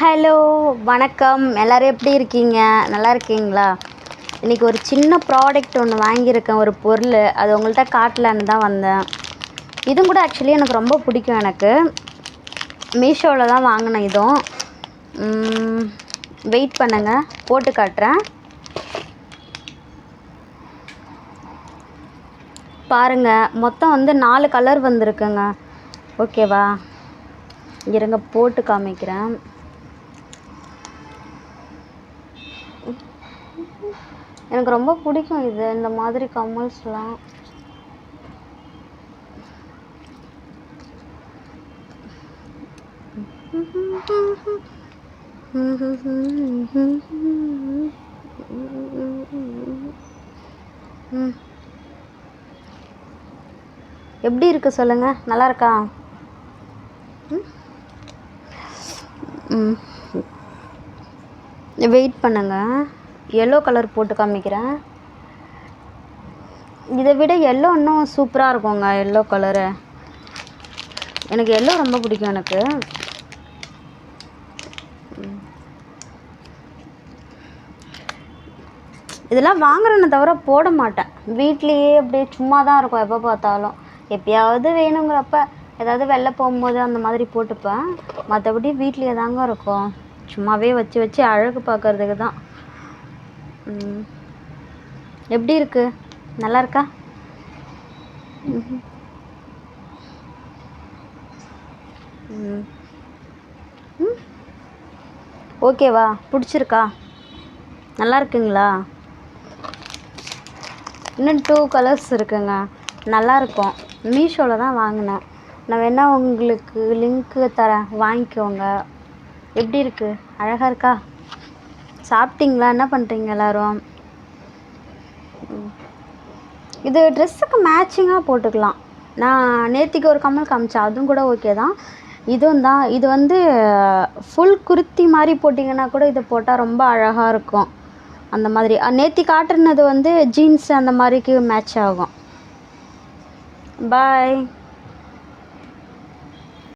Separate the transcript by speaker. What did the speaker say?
Speaker 1: hello வணக்கம் எல்லோரும் எப்படி இருக்கீங்க நல்லா இருக்கீங்களா இன்றைக்கி ஒரு சின்ன ப்ராடக்ட் ஒன்று வாங்கியிருக்கேன் ஒரு பொருள் அது உங்கள்கிட்ட காட்டலான்னு தான் வந்தேன் இதுவும் கூட ஆக்சுவலி எனக்கு ரொம்ப பிடிக்கும் எனக்கு மீஷோவில் தான் வாங்கினேன் இதுவும் வெயிட் பண்ணுங்கள் போட்டு காட்டுறேன் பாருங்கள் மொத்தம் வந்து நாலு கலர் வந்திருக்குங்க ஓகேவா இருங்க போட்டு காமிக்கிறேன் எனக்கு ரொம்ப பிடிக்கும் இது இந்த மாதிரி கம்மல்ஸ்லாம் எப்படி இருக்கு சொல்லுங்க நல்லா இருக்கா வெயிட் பண்ணுங்கள் எல்லோ கலர் போட்டு காமிக்கிறேன் இதை விட எல்லோ இன்னும் சூப்பராக இருக்குங்க எல்லோ கலரு எனக்கு எல்லோ ரொம்ப பிடிக்கும் எனக்கு இதெல்லாம் வாங்குறேன்னு தவிர போட மாட்டேன் வீட்லேயே அப்படியே சும்மா தான் இருக்கும் எப்போ பார்த்தாலும் எப்பயாவது வேணுங்கிறப்ப ஏதாவது வெளில போகும்போது அந்த மாதிரி போட்டுப்பேன் மற்றபடி வீட்லேயே தாங்க இருக்கும் சும்மாவே வச்சு வச்சு அழகு பார்க்குறதுக்கு தான் எப்படி இருக்கு நல்லா இருக்கா ஓகேவா பிடிச்சிருக்கா நல்லா இருக்குங்களா இன்னும் டூ கலர்ஸ் இருக்குங்க நல்லாயிருக்கும் மீஷோவில் தான் வாங்கினேன் நான் வேணால் உங்களுக்கு லிங்க்கு தரேன் வாங்கிக்கோங்க எப்படி இருக்குது அழகாக இருக்கா சாப்பிட்டீங்களா என்ன பண்ணுறீங்க எல்லோரும் இது ட்ரெஸ்ஸுக்கு மேட்சிங்காக போட்டுக்கலாம் நான் நேத்திக்கு ஒரு கம்மல் காமிச்சேன் அதுவும் கூட ஓகே தான் இதுவும் தான் இது வந்து ஃபுல் குர்த்தி மாதிரி போட்டிங்கன்னா கூட இது போட்டால் ரொம்ப அழகாக இருக்கும் அந்த மாதிரி நேத்தி காட்டுனது வந்து ஜீன்ஸ் அந்த மாதிரிக்கு மேட்ச் ஆகும் பாய்